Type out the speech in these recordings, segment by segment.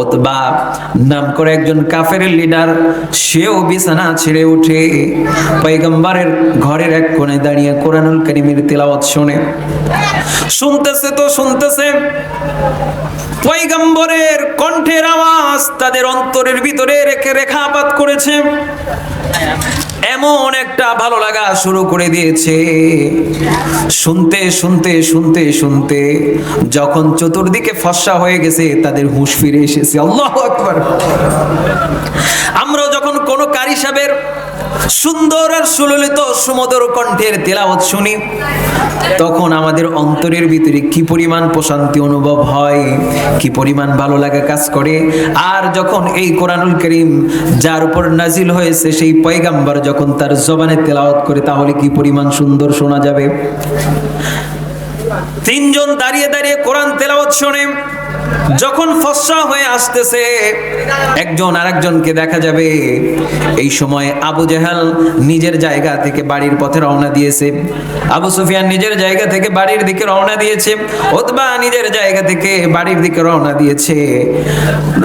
অথবা নাম করে একজন কাফের লিডার, সেও বিছানা ছেড়ে উঠে পয়গম্বরের ঘরের এক কোণে দাঁড়িয়ে কোরআনুল করিমের তেলাওয়াত শোনে। শুনতেছে তো শুনতেছে, পয়গম্বরের কণ্ঠের আওয়াজ তাদের অন্তরের ভিতরে রেখে রেখাপাত করেছে। এমন একটা ভালো লাগা শুরু করে দিয়েছে। শুনতে শুনতে শুনতে শুনতে যখন চতুর্দিকে ফসা হয়ে গেছে, তাদের হুঁশ ফিরে এসেছে। আল্লাহ আকবার। আমরা যখন কোনো কারি সাহেবের সুন্দর আর সুললিত সুমধুর কণ্ঠের তেলাওয়াত শুনি। তখন আমাদের অন্তরের ভিতরে কি পরিমাণ প্রশান্তি অনুভব হয়, কি পরিমাণ ভালো লাগা কাজ করে। আর যখন এই কোরআনুল করিম যার উপর নাজিল হয়েছে সেই পয়গাম্বার যখন তার জবানে তেলাওয়াত করে, তাহলে কি পরিমাণ সুন্দর শোনা যাবে? তিনজন দাঁড়িয়ে দাঁড়িয়ে কোরআন তেলাওয়াত শোনে। যখন ফসা হয়ে আসতেছে, একজন আরেকজনকে দেখা যাবে। এই সময় আবু জেহাল নিজের জায়গা থেকে বাড়ির পথে রওনা দিয়েছে। আবু সুফিয়ান নিজের জায়গা থেকে বাড়ির দিকে রওনা দিয়েছে। ওতবা নিজের জায়গা থেকে বাড়ির দিকে রওনা দিয়েছে।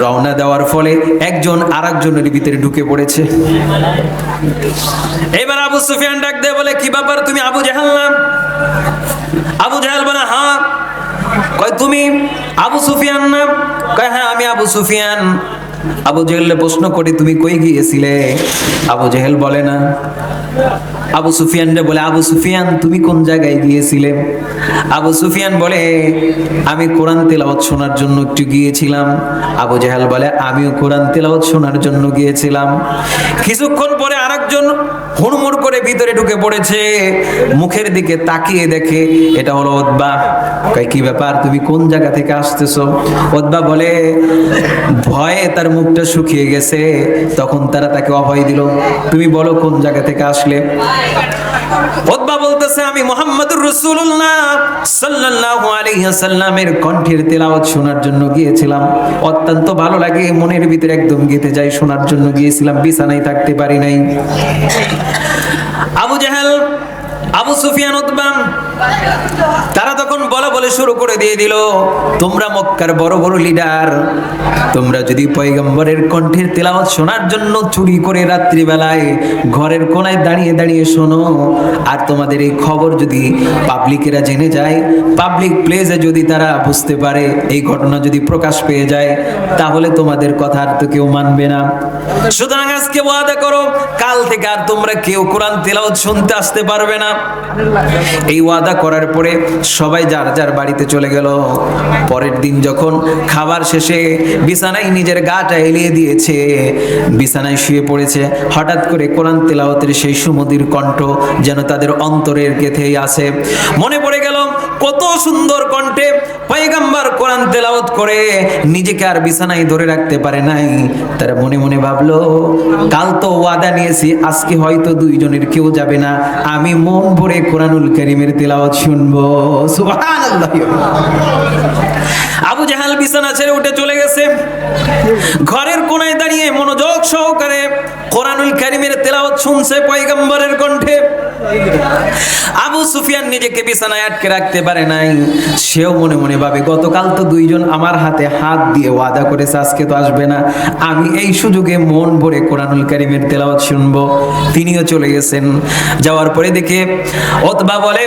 রওনা দেওয়ার ফলে একজন আরেকজনের ভিতরে ঢুকে পড়েছে। এবার আবু সুফিয়ান ডাক দিয়ে বলে, কি ব্যাপার? তুমি আবু জেহাল না? আবু জাহেল বলে হ্যাঁ কয় তুমি আবু সুফিয়ান না? কয় হ্যাঁ আমি আবু সুফিয়ান। আবু জেহেলে প্রশ্ন করে, তুমি কই গিয়েছিলে? আবু জেহেল বলে না। আবু সুফিয়ান বলে, আবু সুফিয়ান, তুমি কোন জায়গায় গিয়েছিলে? আবু সুফিয়ান বলে, আমি কোরআন তেলাওয়াত শোনার জন্য একটু গিয়েছিলাম। আবু জাহেল বলে, আমিও কোরআন তেলাওয়াত শোনার জন্য গিয়েছিলাম। কিছুক্ষণ পরে আরেকজন হুড়মুড় করে ভিতরে ঢুকে পড়েছে, মুখের দিকে তাকিয়ে দেখে, এটা হলো ওদবা কি ব্যাপার? তুমি কোন জায়গা থেকে আসতেছো? ওদবা বলে, ভয়ে তার মুখটা শুকিয়ে গেছে, তখন তারা তাকে অভয় দিল, তুমি বলো কোন জায়গা থেকে আসলে? ওদবা বলতেছে, আমি মোহাম্মদুর রাসূলুল্লাহ সাল্লাল্লাহু আলাইহি সাল্লামের কণ্ঠের তেলাওয়াত শোনার জন্য গিয়েছিলাম। অত্যন্ত ভালো লাগে, মনের ভিতরে একদম গেতে যাই শোনার জন্য গিয়েছিলাম, বিছানায় থাকতে পারি নাই। আবু জাহেল, আবু সুফিয়ান উতবাম তারা তখন বলা বলে শুরু করে দিয়ে দিল, তোমরা মক্কার বড় বড় লিডার। তোমরা যদি পয়গম্বরের কণ্ঠের তেলাওয়াত শোনার জন্য চুরি করে রাত্রিবেলায় ঘরের কোনায় দাঁড়িয়ে দাঁড়িয়ে শোনো, আর তোমাদের এই খবর যদি পাবলিকেরা জেনে যায়, পাবলিক প্লেসে যদি তারা বুঝতে পারে, এই ঘটনা যদি প্রকাশ পেয়ে যায়, তাহলে তোমাদের কথা আর তো কেউ মানবে না। সুতরাং আজকে ওয়াদা করো, কাল থেকে আর তোমরা কেউ কোরআন তেলাওয়াত শুনতে আসতে পারবে না। এই ওয়াদা করার পরে সবাই যার যার বাড়িতে চলে গেল। পরের দিন যখন খাবার শেষে বিছানায় নিজের গাটা এলিয়ে দিয়েছে, বিছানায় শুয়ে পড়েছে, হঠাৎ করে কোরআন তেলাওয়াতের সেই সুমদির কণ্ঠ যেন তাদের অন্তরের গেথেই আছে। মনে পড়ে গেল কত সুন্দর কণ্ঠে পয়গাম্বার কোরআন তেলাওত করে, নিজেকে আর বিছানায় ধরে রাখতে পারে নাই। তারা মনে মনে ভাবলো, কাল তো ওয়াদা নিয়েছি, আজকে হয়তো দুইজনের কেউ যাবে না। আমি মন ভরে কোরআনুল করিমের তেলাওয়াত শুনব। আবু জাহাল বিছানা ছেড়ে উঠে চলে গেছে। ঘরের কোনায় দাঁড়িয়ে মনোযোগ সহকারে তেলাওয়াত শুনছে পয়গম্বরের কণ্ঠে। আবু সুফিয়ান নিজেকে বিছানায় আটকে রাখতে পারে নাই। সেও মনে মনে ভাবে, গতকাল তো দুইজন আমার হাতে হাত দিয়ে ওয়াদা করেছে, আজকে তো আসবে না। আমি এই সুযোগে মন ভরে কোরআনুল কারিমের তেলাওয়াত শুনব। তিনিও চলে গেছেন। যাওয়ার পরে দেখে অতবা বলে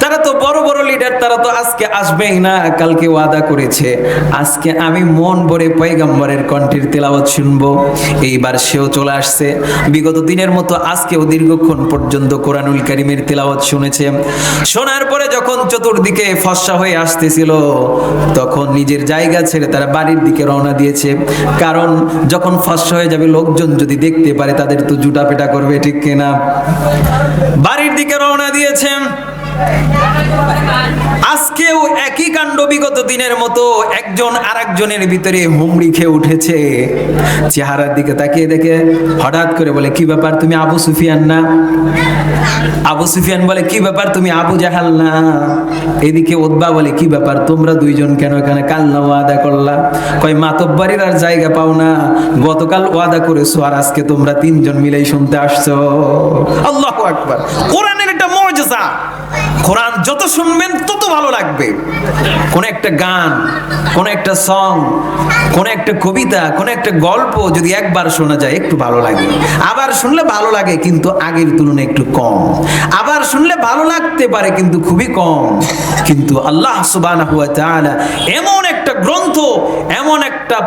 তারা তো বড় বড় লিডার তারা তো আজকে আসবেই না, কালকে ওয়াদা করেছে। আজকে আমি মন ভরে পয়গম্বরের কণ্ঠের তেলাওয়াত শুনব। এইবার সেও চলে আসছে। বিগত দিনের মতো আজকেও দীর্ঘক্ষণ পর্যন্ত কোরআনুল কারিমের তেলাওয়াত শুনেছে। শোনার পরে যখন চতুর্দিকে ফসা হয়ে আসতেছিল, তখন নিজের জায়গা ছেড়ে তারা বাড়ির দিকে রওনা দিয়েছে। কারণ যখন ফসা হয়ে যাবে, লোকজন যদি দেখতে পারে, তাদের তো জুটা পেটা করবে, ঠিক কিনা? বাড়ির দিকে রওনা দিয়েছেন। আজকেও একই কাণ্ড বিগত দিনের মতো একজন আরেকজনের ভিতরে হুমড়ি খেয়ে উঠেছে। চেহারার দিকে তাকিয়ে দেখে হঠাৎ করে বলে, কি ব্যাপার? তুমি আবু সুফিয়ান না? আবু সুফিয়ান বলে, কি ব্যাপার? তুমি আবু জাহাল না? এদিকে ওদবা বলে, কি ব্যাপার? তোমরা দুইজন কেন এখানে? কাল না ওয়াদা করলা? কয় মাতব্বাড়ির আর জায়গা পাও না। গতকাল ওয়াদা করেছ আর আজকে তোমরা তিনজন মিলেই শুনতে আসছো। আল্লাহ আকবার। কোরআনের একটা মর্যাদা। কোরআন যত শুনবেন, তত ভালো লাগবে। কোন একটা গান, কোন একটা সং কোন একটা কবিতা, কোন একটা গল্প যদি একবার শোনা যায়, একটু ভালো লাগে। আবার শুনলে ভালো লাগে, কিন্তু আগের তুলনায় একটু কম। আবার শুনলে ভালো লাগতে পারে, কিন্তু খুবই কম। কিন্তু আল্লাহ তাআলা এমন একটা গ্রন্থ, এমন একটা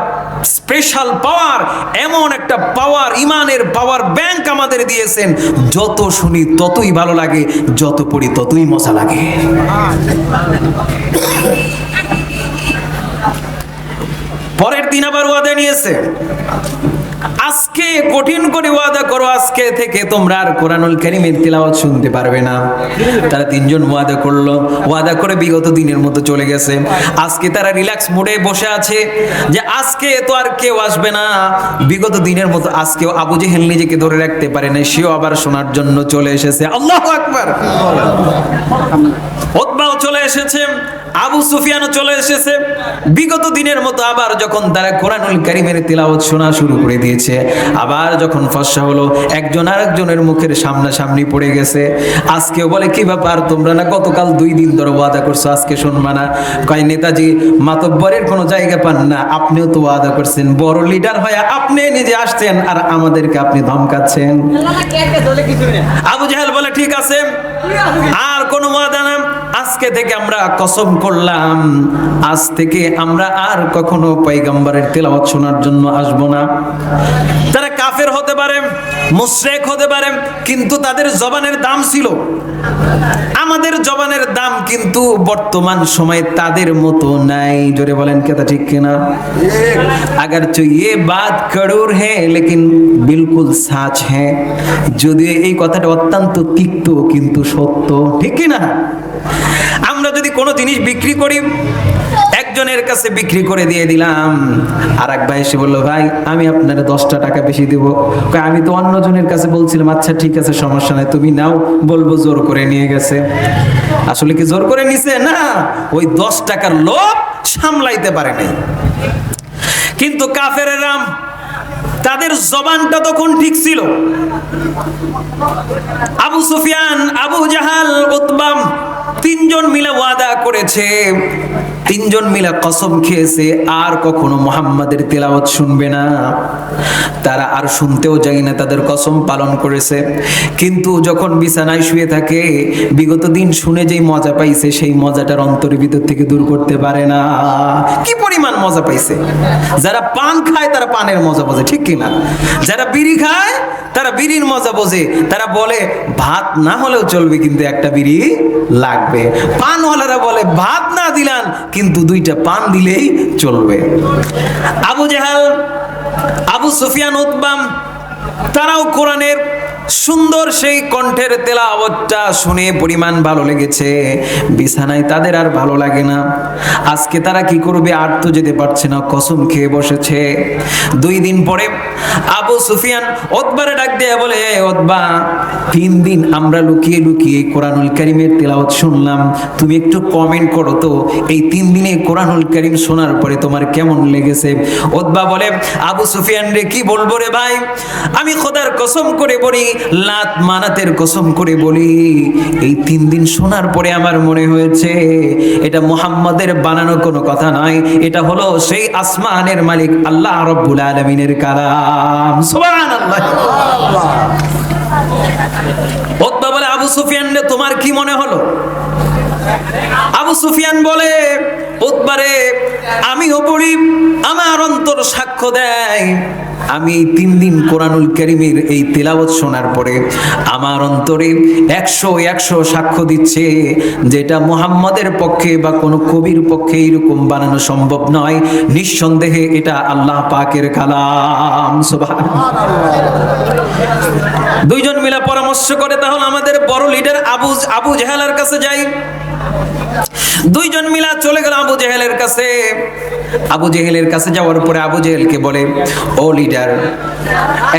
স্পেশাল পাওয়ার এমন একটা পাওয়ার ইমানের পাওয়ার ব্যাংক আমাদের দিয়েছেন। যত শুনি ততই ভালো লাগে, যত পড়ি ততই মজা লাগে। পরের দিন আবার ওয়াদা নিয়েছে। আজকে কঠিন করে ওয়াদা করো, আজকে থেকে তোমরা আর কোরআনুল কারীমের তিলাওয়াত শুনতে পারবে না। তারা তিনজন ওয়াদা করল, ওয়াদা করে বিগত দিনের মতো চলে গেছে। আজকে তারা রিল্যাক্স মোডে বসে আছে যে আজকে তো আর কেউ আসবে না। বিগত দিনের মতো আজকেও আবু জেহেল নিজেকে ধরে রাখতে পারে না সেও আবার শোনার জন্য চলে এসেছে। আল্লাহু আকবার। ওতবাও চলে এসেছে। আবু সুফিয়ানও চলে এসেছে। বিগত দিনের মতো আবার যখন তারা কোরআনুল কারিমের তিলাওয়াত শোনা শুরু করে দিয়েছে আবার যখন ফসা হলো একজন আরেকজনের মুখের সামনাসামনি পড়ে গেছে। আজকেও বলে কি ব্যাপার তোমরা না গতকাল দুই দিন ধরে ওয়াদা করছ? আজকে শুনবা না? কয় নেতাজি মাতব্বরের কোনো জায়গা পান না। আপনিও তো ওয়াদা করছেন। বড় লিডার হয়ে আপনি নিজে আসছেন আর আমাদেরকে আপনি ধমকাচ্ছেন। আবু জাহেল বলে ঠিক আছে। আর কোনো ওয়াদা না। আজকে থেকে আমরা কসম করলাম। আজ থেকে আমরা আর কখনো পাইগাম্বারের তেলাওয়াত শোনার জন্য আসব না। তারা কাফের হতে পারে, মুশরেক হতে পারে, কিন্তু তাদের জবানের দাম ছিল। আমাদের জবানের দাম কিন্তু বর্তমান সময়ে তাদের মতো নাই। জোরে বলেন, কে তা ঠিক কিনা? আগার চয়ে বাদ কড়ুর হ্যাঁ লেকিন বিলকুল সাচ হ্যাঁ যদি এই কথাটা অত্যন্ত তিক্ত, কিন্তু সত্য। ঠিক কিনা? কোনো জিনিস বিক্রি করি, একজনের কাছে বিক্রি করে দিয়ে দিলাম। আর এক ভাই এসে বলল, ভাই, আমি আপনার দশটা টাকা বেশি দেবো। আমি তো অন্যজনের কাছে বলছিলাম আচ্ছা ঠিক আছে, সমস্যা নাই, তুমি নাও। বলব, জোর করে নিয়ে গেছে। আসলে কি জোর করে নিছে? না, ওই দশ টাকার লোভ সামলাইতে পারে নাই। কিন্তু কাফেরেরা তাদের জবানটা তখন ঠিক ছিল। আবু সুফিয়ান, আবু জাহাল উতবাম তিনজন মিলে ওয়াদা করেছে। তিনজন মিলে কসম খেয়েছে, আর কখনো মোহাম্মদের তেলাওয়াত শুনবে না। তারা আর শুনতেও যায় না তাদের কসম পালন করেছে। কিন্তু যখন বিছানায় শুয়ে থাকে, বিগত দিন শুনে যেই মজা পাইছে, সেই মজাটার অন্তরের ভিতর থেকে দূর করতে পারে না। কি পরিমাণ মজা পাইছে? যারা পান খায়, তারা পানের মজা বোঝে, ঠিক কিনা? যারা বিড়ি খায়, তারা বিড়ির মজা বোঝে। তারা বলে, ভাত না হলেও চলবে, কিন্তু একটা বিড়ি লাগবে। পানওয়ালারা বলে, ভাত না দিলান কিন্তু দুইটা পান দিলেই চলবে। আবু জাহাল আবু সুফিয়ান উদ্বাম তারাও কোরআনের সুন্দর সেই কণ্ঠের তেলাওয়াতটা শুনে পরিমাণ ভালো লেগেছে। বিছানায় তাদের আর ভালো লাগে না। আজকে তারা কি করবে আর তো যেতে পারছে না, কসম খেয়ে বসেছে। দুই দিন পরে আবু সুফিয়ান ওতবারে ডাক দিয়ে বলে ওতবা, তিন দিন আমরা লুকিয়ে লুকিয়ে কোরআনুল কারিমের তেলাওয়াত শুনলাম। তুমি একটু কমেন্ট করো তো, এই তিন দিনে কোরআনুল কারিম শোনার পরে তোমার কেমন লেগেছে? ওতবা বলে, আবু সুফিয়ান রে, কি বলব রে ভাই? আমি খোদার কসম করে বলি লাত মানাতের কসম করে বলি, এই তিন দিন শোনার পরে আমার মনে হয়েছে, এটা মোহাম্মদের বানানো কোনো কথা নয়, এটা হলো সেই আসমানের মালিক আল্লাহ রব্বুল আলমিনের কালাম। ওতবা বলে, আবু সুফিয়ান তোমার কি মনে হলো? সুফিয়ান বলে উতবারে আমিও পড়ি, আমার অন্তর সাক্ষ্য দেয়। আমি তিন দিন কোরআনুল করিমের এই তেলাওয়াত শোনার পরে আমার অন্তরে একশো একশো সাক্ষ্য দিচ্ছে, যেটা মুহাম্মাদের পক্ষে বা কোনো কবির পক্ষে এরকম বানানো সম্ভব নয়। নিঃসন্দেহে এটা আল্লাহ পাকের কালাম। দুইজন মিলা পরামর্শ করে, তাহলে আমাদের বড় লিডার আবু আবু জেহালার কাছে যাই। দুইজন মিলা চলে গেল আবু জেহেলের কাছে। আবু জেহেলের কাছে যাওয়ার পরে আবু জেহেলকে বলে, ও লিডার,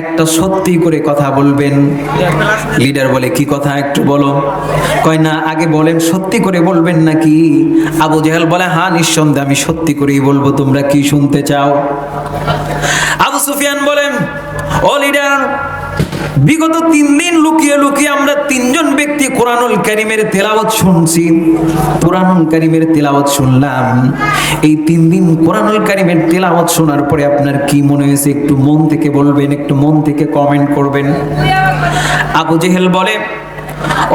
একটা সত্যি করে কথা বলবেন। লিডার বলে, কি কথা একটু বলো। কয়, না, আগে বলেন, সত্যি করে বলবেন নাকি? আবু জেহেল বলে হ্যাঁ নিঃসন্দেহে আমি সত্যি করেই বলব, তোমরা কি শুনতে চাও? আবু সুফিয়ান বলেন বিগত তিন দিন লুকিয়ে লুকিয়ে আমরা তিনজন ব্যক্তি কোরআনুল কারিমের তেলাওয়াত শুনছি, কোরআনুল কারিমের তেলাওয়াত শুনলাম। এই তিন দিন কোরআনুল কারিমের তেলাওয়াত শোনার পরে আপনার কি মনে হয়েছে? একটু মন থেকে বলবেন, একটু মন থেকে কমেন্ট করবেন। আবু জেহেল বলে,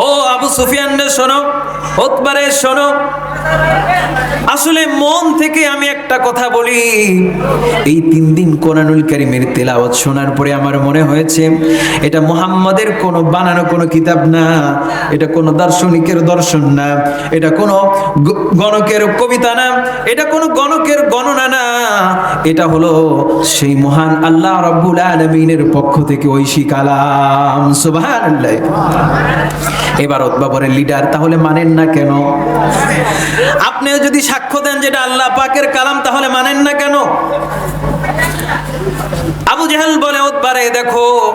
ও আবু সুফিয়ান শোনো, ওতবারে শোনো আসলে মন থেকে আমি একটা কথা বলি। এই তিন দিন কোরআনুল কারিমের তেলাওয়াত শোনার পরে আমার মনে হয়েছে, এটা মুহাম্মাদের কোনো বানানো কোনো কিতাব না, এটা কোনো দার্শনিকের দর্শন না, এটা কোনো গণকের কবিতা না, এটা কোনো গণকের গণনা না। এটা হলো সেই মহান আল্লাহ রাব্বুল আলামিনের পক্ষ থেকে ঐশী কালাম। সুবহানাল্লাহ। এবার বাবরের লিডার তাহলে মানেন না কেন? আপনিও যদি সাক্ষ্য দেন যেটা আল্লাহ পাকের কালাম, তাহলে মানেন না কেন? আবু জাহাল বলে ওতবারে দেখো,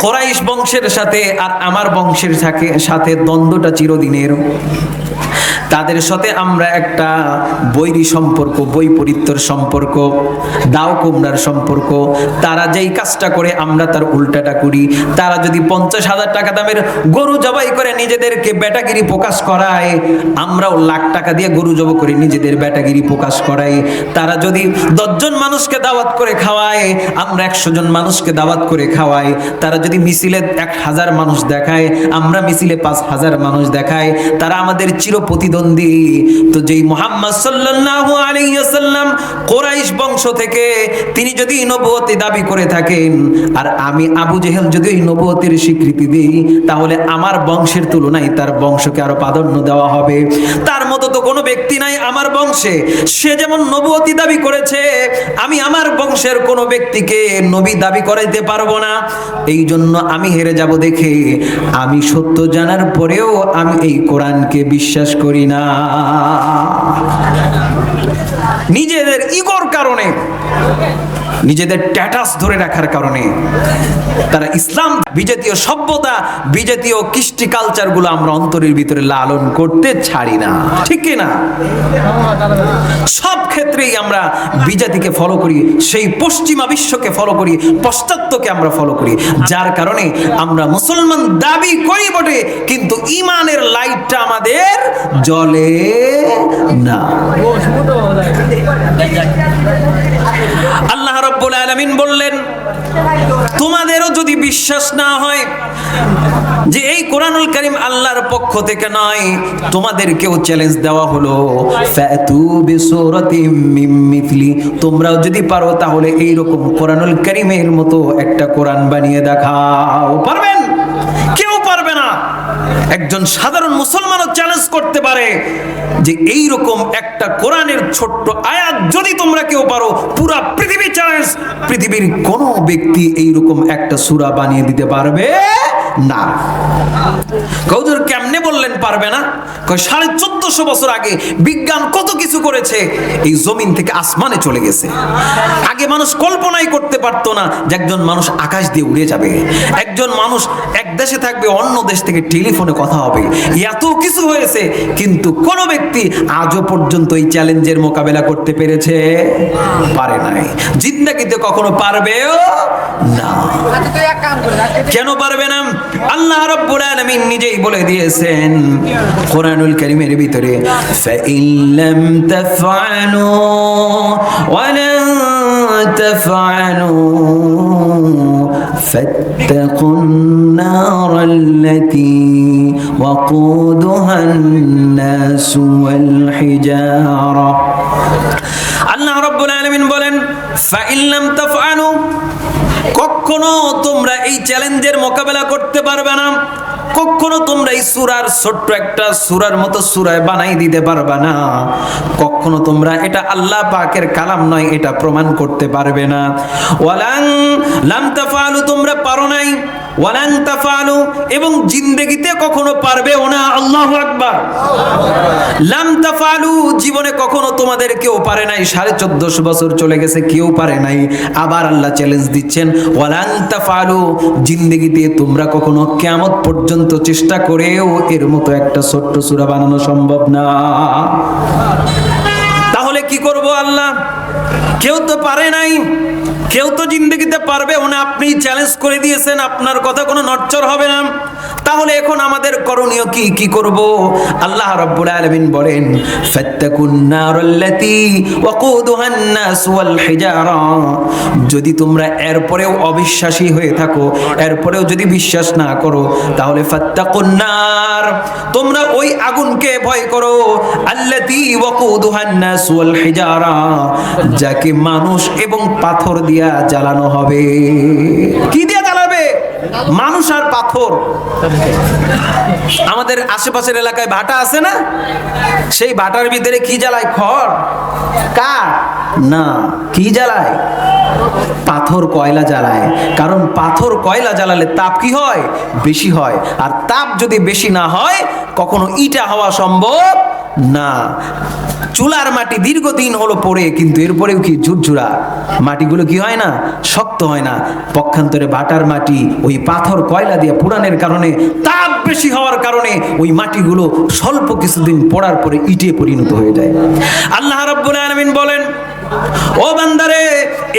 কোরাইশ বংশের সাথে আর আমার বংশের সাথে- সাথে দ্বন্দ্বটা চিরদিনের। তাদের সাথে আমরা একটা বৈরী সম্পর্ক বৈপরীত্যর সম্পর্ক, দাও কুমড়ার সম্পর্ক। তারা যেই কাজটা করে, আমরা তার উল্টাটা করি। তারা যদি পঞ্চাশ হাজার টাকা দামের গরু জবাই করে নিজেদেরকে বেটাগিরি প্রকাশ করায়, আমরাও লাখ টাকা দিয়ে গরু জব করে নিজেদের বেটাগিরি প্রকাশ করাই। তারা যদি দশজন মানুষকে দাওয়াত করে খাওয়ায়, আমরা একশো জন মানুষকে দাওয়াত করে খাওয়াই। তারা যদি মিছিলে এক হাজার মানুষ দেখায়, আমরা মিছিলে পাঁচ হাজার মানুষ দেখায় তারা আমাদের চির তো যেই মোহাম্মদ সাল্লাল্লাহু আলাইহি কোরাইশ বংশ থেকে তিনি যদি নবুয়তি দাবি করে থাকেন, আর আমি আবু জেহেল যদি ওই নবুয়তির স্বীকৃতি দিই, তাহলে আমার বংশের তুলনায় তার বংশকে আরও প্রাধান্য দেওয়া হবে। তার মতো তো কোনো ব্যক্তি নাই আমার বংশে। সে যেমন নবুয়তি দাবি করেছে, আমি আমার বংশের কোনো ব্যক্তিকে নবী দাবি করাইতে পারব না। এই জন্য আমি হেরে যাব দেখে, আমি সত্য জানার পরেও আমি এই কোরআনকে বিশ্বাস করি না। নিজেদের ইগোর কারণে নিজেদের ট্যাটাস ধরে রাখার কারণে তারা ইসলাম বিজাতীয় সভ্যতা বিজাতীয় কৃষ্টি কালচারগুলো আমরা অন্তরের ভিতরে লালন করতে ছাড়ি না। ঠিক না? সব ক্ষেত্রেই আমরা বিজাতিকে ফলো করি সেই পশ্চিমা বিশ্বকে ফলো করি পশ্চাত্যকে আমরা ফলো করি। যার কারণে আমরা মুসলমান দাবি করি বটে কিন্তু ইমানের লাইটটা আমাদের জ্বলে না। রব্বুল আলমিন বললেন, তোমাদেরও যদি বিশ্বাস না হয় যে এই কোরআনুল করিম আল্লাহর পক্ষ থেকে নয়, তোমাদেরকেও চ্যালেঞ্জ দেওয়া হলো। তোমরাও যদি পারো তাহলে এইরকম কোরআনুল করিমের মতো একটা কোরআন বানিয়ে দেখাও। পারবেন? একজন সাধারণ মুসলমানও চ্যালেঞ্জ করতে পারে যে এই রকম একটা কোরআনের ছোট্ট আয়াত যদি তোমরা কেউ পারো, পুরা পৃথিবী চ্যালেঞ্জ পৃথিবীর কোনো ব্যক্তি এই রকম একটা সূরা বানিয়ে দিতে পারবে? না। কৌজুর কেমনে বললেন পারবে না? কয় সাড়ে চোদ্দশো বছর আগে বিজ্ঞান কত কিছু করেছে এই জমিন থেকে আসমানে চলে গেছে। আগে মানুষ কল্পনাই করতে পারতো না যে একজন মানুষ আকাশ দিয়ে উড়ে যাবে। একজন মানুষ এক দেশে থাকবে অন্য দেশ থেকে টেলিফোনে কথা হবে। এত কিছু হয়েছে কিন্তু কোন ব্যক্তি আজও পর্যন্ত এই চ্যালেঞ্জের মোকাবেলা করতে পেরেছে? পারে নাই। জিন্দাগিতে কখনো পারবেও না। কেন পারবে না? আল্লাহ রাব্বুল আলামিন নিজেই বলে দিয়েছেন কোরআনুল কারীমের ভিতরে ফাইন লাম তাফআলু ওয়া লান তাফআলু فاتقوا النار التي وقودها الناس والحجارة আল্লাহ রাব্বুল আলামিন বলেন ফাইন লাম তাফআলু কখনো তোমরা এই চ্যালেঞ্জের মোকাবেলা করতে পারবে না। কখনো তোমরা এই সুরার ছোট্ট একটা সুরার মতো সুরায় বানাই দিতে পারবে না। কখনো তোমরা এটা আল্লাহ পাকের কালাম নয়, এটা প্রমাণ করতে পারবে না। ওয়ালাং লাম তাফালু তোমরা পারো নাই। ওয়ালাং এবং জিন্দেগিতে কখনো পারবেও না। আল্লাহু আকবার। লাম তাফালু, জীবনে কখনো তোমাদের কেউ পারে নাই। সাড়ে চোদ্দশো বছর চলে গেছে, কেউ পারে নাই। আবার আল্লাহ চ্যালেঞ্জ দিচ্ছেন ওয়ালাং তাফালু, জিন্দেগিতে তোমরা কখনো কেমত পর্যন্ত চেষ্টা করেও এর মতো একটা ছোট্ট সূরা বানানো সম্ভব না। তাহলে কি করব আল্লাহ? কেউ তো পারে নাই। কেউ তো জিন্দগিতে পারবে না আপনি চ্যালেঞ্জ করে দিয়েছেন, আপনার কথা কোনো নড়চড় হবে না। তাহলে এখন আমাদের করণীয় কি? কি করব? আল্লাহ রাব্বুল আলামিন বলেন, ফাত্তাকুন ওয়াকুদুহান নাস ওয়াল হিজারা যদি তোমরা এরপরেও অবিশ্বাসী হয়ে থাকো, এরপরেও যদি বিশ্বাস না করো, তাহলে ফাত্তাকুন নার, তোমরা ওই আগুনকে ভয় করো। আল্লাতী ওয়াকুদুহান নাস ওয়াল হিজারা যাকে মানুষ এবং পাথর দিয়া জ্বালানো হবে। কি দিয়া মানুষ আর পাথর। আমাদের আশেপাশের এলাকায় ভাটা আছে না? সেই ভাটার ভিতরে কি জ্বালায়? খড়? কাঠ? না, কি জ্বালায়? পাথর কয়লা জ্বালায়। কারণ পাথর কয়লা জ্বালালে তাপ কি হয়? বেশি হয়। আর তাপ যদি বেশি না হয়, কখনো ইটা হওয়া সম্ভব না, চুলার মাটি দীর্ঘদিন হলো পড়ে, কিন্তু এরপরেও কি ঝুরঝুরা? মাটিগুলো কি হয় না? শক্ত হয় না। পক্ষান্তরে বাটার মাটি, ওই পাথর, কয়লা দিয়ে পুরানের কারণে, তাপ বেশি হওয়ার কারণে ওই মাটিগুলো স্বল্প কিছুদিন পড়ার পরে ইটে পরিণত হয়ে যায়। আল্লাহ রাব্বুল আলামিন বলেন ও বান্দারে,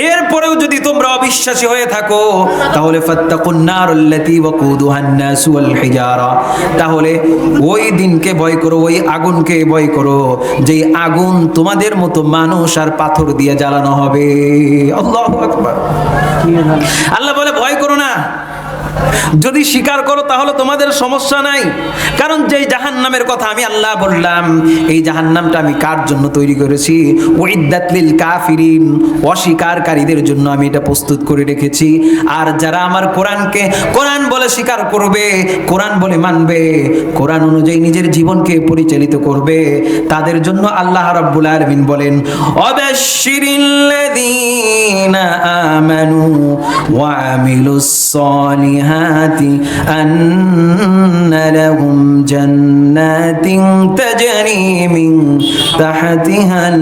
এরপরেও যদি তোমরা অবিশ্বাসী হয়ে থাকো, তাহলে তাহলে ওই দিনকে ভয় করো, ওই আগুনকে ভয় করো, যেই আগুন তোমাদের মতো মানুষ আর পাথর দিয়ে জ্বালানো হবে। আল্লাহু আল্লাহ বলে, ভয় যদি স্বীকার করো, তাহলে তোমাদের সমস্যা নাই। কারণ যেই জাহান্নামের কথা আমি আল্লাহ বললাম, এই জাহান্নামটা আমি কার জন্য তৈরি করেছি? ওইদাত লিল কাফিরিন, অস্বীকারীদের জন্য আমি এটা প্রস্তুত করে রেখেছি। আর যারা আমার কোরআনকে, কোরআন বলে স্বীকার করবে, কোরআন বলে মানবে, কোরআন অনুযায়ী নিজের জীবনকে পরিচালিত করবে, তাদের জন্য আল্লাহ রাব্বুল আলামিন বলেন অবাশশিরিল্লাযীনা আমানু ওয়া আমিলুস সালিহাতি আন্না লাহুম জান্নাতিন তাজরি মিন তাহতিহাল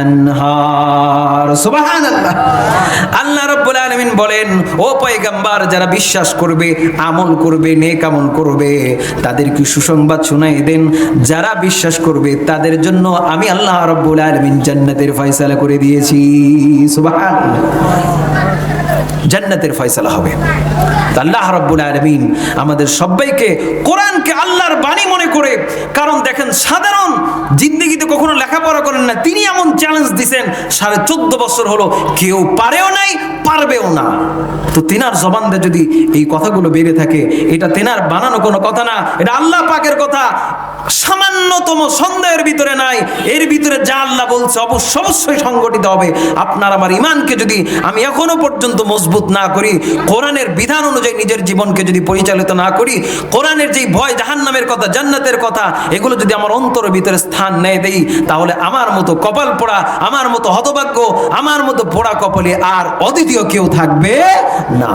আনহার সুবহানাল্লাহ। আল্লাহ রাব্বুল আলামিন বলেন, ও পয়গম্বর, যারা বিশ্বাস করবে, আমল করবে, নেক আমল করবে তাদেরকে সুসংবাদ শোনাই দেন? যারা বিশ্বাস করবে, তাদের জন্য আমি আল্লাহ রাব্বুল আলামিন জান্নাতের ফয়সালা করে দিয়েছি। সুবহানাল্লাহ। জান্নাতের ফয়সালা হবে। আল্লাহ রাব্বুল আলামিন আমাদের সবাইকে কোরআনকে আল্লাহর বাণী মনে করে, কারণ দেখেন সাধারণ জিন্দেগিতে কখনো লেখাপড়া করেন না, তিনি এমন চ্যালেঞ্জ দিছেন, সাড়ে চোদ্দ বছর হলো, কেউ পারেও নাই, পারবেও না। তো তেনার জবানদে যদি এই কথাগুলো বেড়ে থাকে, এটা তেনার বানানো কোনো কথা না, এটা আল্লাহ পাকের কথা, সামান্যতম সন্দেহের ভিতরে নাই, এর ভিতরে যা আল্লাহ বলছে অবশ্য অবশ্যই সংগঠিত হবে। আপনার আমার ইমানকে যদি আমি এখনও পর্যন্ত মজবুত না করি, কোরআনের বিধান অনুযায়ী নিজের জীবনকে যদি পরিচালিত না করি, কোরআনের যেই ভয় জাহান নামের কথা, জান্নাতের কথা, এগুলো যদি আমার অন্তর ভিতরে স্থান নেয় দেই, তাহলে আমার মতো কপাল পোড়া, আমার মতো হতভাগ্য, আমার মতো পোড়া কপালে আর অদ্বিতীয় কেউ থাকবে না।